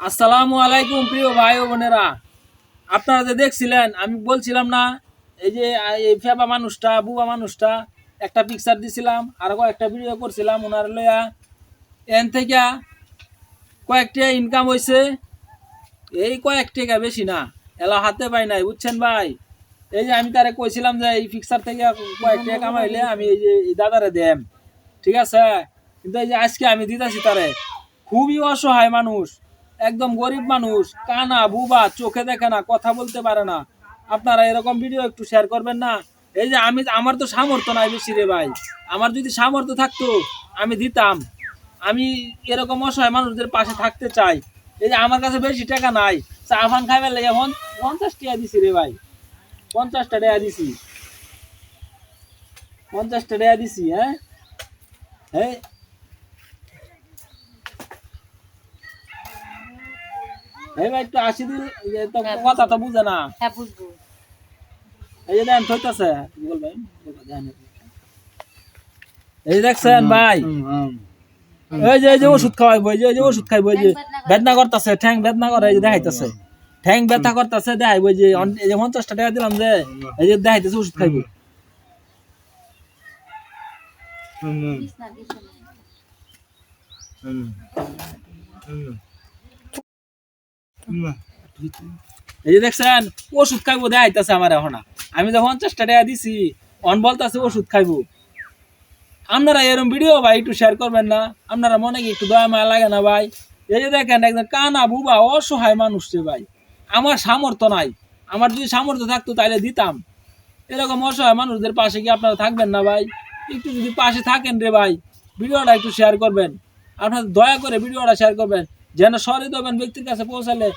আসসালামু আলাইকুম, প্রিয় ভাই ও বোনেরা। আপনারা যে দেখছিলেন, আমি বলছিলাম না, এই যে, এই ফেবা মানুষটা, বুবা মানুষটা, একটা পিকচার দিছিলাম, আর একটা ভিডিও করছিলাম ওনার লইয়া। এন থেকে কয়েকটা ইনকাম হয়েছে এই কয়েক টাকা বেশি না, এলা হাতে পাই নাই, বুঝছেন ভাই? এই যে আমি তারে কইছিলাম যে, এই পিকচার থেকে কয়েক টাকা কামাইলে আমি এই যে দাদারে দেম। ঠিক আছে? কিন্তু এই যে আজকে আমি দিতেছি তারে। খুবই অসহায় মানুষ। একদম গরিব মানুষ, কানা, বুবা, চোখে দেখে না, কথা বলতে পারে না। আপনারা এরকম ভিডিও একটু শেয়ার করবেন না? এই যে আমি, আমার তো সামর্থ্য নাই বেশি রে ভাই। আমার যদি সামর্থ্য থাকতো, আমি দিতাম। আমি এরকম অসহায় মানুষদের পাশে থাকতে চাই। এই যে আমার কাছে বেশি টাকা নাই, চা ফান খাইবার লেগে এখন পঞ্চাশ টাকা দিছি রে ভাই। পঞ্চাশটা টাকা দিছি। পঞ্চাশটা টাকা দিছি হ্যাঁ? হ্যাঁ এই ভাই একটু আসি দিল তো কথা তো বুঝে না। হ্যাঁ বুঝব। এই যে দেন থইতাছে। গুগল ভাই এই দেখছেন ভাই এই যে এই যে ওষুধ খাওয়াইবো এই যে এই যে ওষুধ খাইবো এই যে বেদনা করতেছে ঠ্যাং বেদনা করে এই যে দেখাইতেছে। ঠ্যাং ব্যথা করতেছে দেখাইবো যে এই যে পঞ্চাশটা টাকা দিলাম যে এই যে দেখাইতেছে ওষুধ খাইবো। না দিস না এই যে দেখছেন, ওষুধ খাইবো দেখাইতেছে আমার এখন। আমি তো পঞ্চাশটা টাকা দিছি, অন বলতেছে ওষুধ খাইবো। আপনারা এরকম ভিডিও ভাই একটু শেয়ার করবেন না? আপনারা মনে কি একটু দয়া মায়া লাগে না ভাই? এই যে দেখেন একদম কানা বুবা অসহায় মানুষ রে ভাই। আমার সামর্থ্য নাই। আমার যদি সামর্থ্য থাকতো তাহলে দিতাম। এরকম অসহায় মানুষদের পাশে কি আপনারা থাকবেন না ভাই? একটু যদি পাশে থাকেন রে ভাই, ভিডিওটা একটু শেয়ার করবেন। আপনারা দয়া করে ভিডিওটা শেয়ার করবেন। যেন সহৃদয়বান ব্যক্তির কাছে পৌঁছালে।